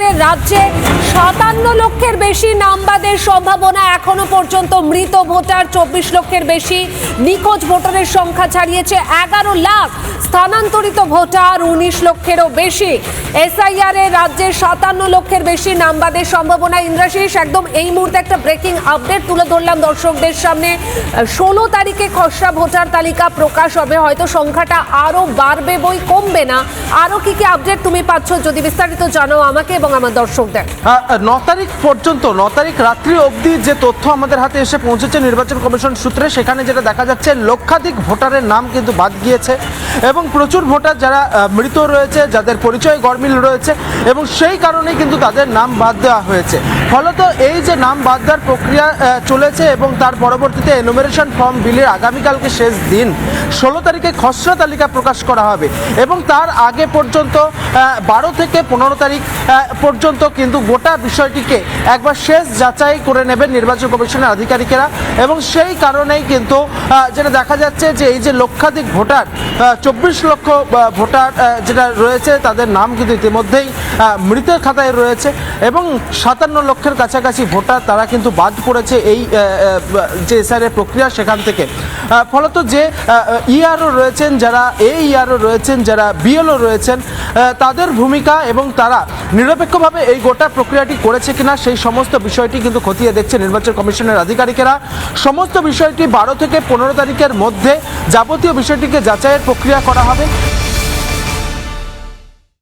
SIR রাজ্যে সাতান্ন লক্ষের বেশি নামবাদের সম্ভাবনা এখনও পর্যন্ত মৃত ভোটার, চব্বিশ লক্ষের বেশি নিখোঁজ ভোটারের সংখ্যা ছাড়িয়েছে এগারো লাখ স্থানান্তরিত ভোটার উনিশ লক্ষেরও বেশি। এসআইআর এর রাজ্যে সাতান্ন লক্ষের বেশি নামবাদের সম্ভাবনা। ইন্দ্রাশিস একদম এই মুহূর্তে একটা ব্রেকিং আপডেট তুলে ধরলাম দর্শকদের সামনে। ষোলো তারিখে খসড়া ভোটার তালিকা প্রকাশ হবে, হয়তো সংখ্যাটা আরও বাড়বে বই কমবে না। আরও কি কি আপডেট তুমি পাচ্ছ যদি বিস্তারিত জানাও আমাকে এবং আমার দর্শকদের। ন তারিখ পর্যন্ত, ন তারিখ রাত্রি অবধি যে তথ্য আমাদের হাতে এসে পৌঁছেছে নির্বাচন কমিশন সূত্রে, সেখানে যেটা দেখা যাচ্ছে, লক্ষাধিক ভোটারের নাম কিন্তু বাদ গিয়েছে এবং প্রচুর ভোটার যারা মৃত রয়েছে, যাদের পরিচয় গরমিল রয়েছে এবং সেই কারণেই কিন্তু তাদের নাম বাদ দেওয়া হয়েছে। ফলত এই যে নাম বাদ দেওয়ার প্রক্রিয়া চলেছে এবং তার পরবর্তীতে এনুমেরেশন ফর্ম বিলের আগামীকালকে শেষ দিন। ষোলো তারিখে খসড়া তালিকা প্রকাশ করা হবে এবং তার আগে পর্যন্ত বারো থেকে পনেরো তারিখ পর্যন্ত কিন্তু গোটা বিষয়টিকে একবার শেষ যাচাই করে নেবেন নির্বাচন কমিশনের আধিকারিকেরা। এবং সেই কারণেই কিন্তু যেটা দেখা যাচ্ছে যে এই যে লক্ষাধিক ভোটার চব্বিশ লক্ষ ভোটার যেটা রয়েছে, তাদের নাম কিন্তু ইতিমধ্যেই মৃতের খাতায় রয়েছে এবং সাতান্ন লক্ষের কাছাকাছি ভোটার তারা কিন্তু বাদ পড়েছে এই যে এসআর প্রক্রিয়া সেখান থেকে। ফলত যে ইআরও রয়েছেন, যারা এ ইআরও রয়েছেন, যারা বিএলও রয়েছেন তাদের ভূমিকা এবং তারা নিরপেক্ষভাবে এই গোটা প্রক্রিয়াটি করেছে কিনা সেই সমস্ত বিষয়টি কিন্তু খতিয়ে দেখছে নির্বাচন কমিশনের আধিকারিকেরা। সমস্ত বিষয়টি বারো থেকে পনেরো তারিখের মধ্যে যাবতীয় বিষয়টিকে যাচাইয়ের প্রক্রিয়া করা হবে।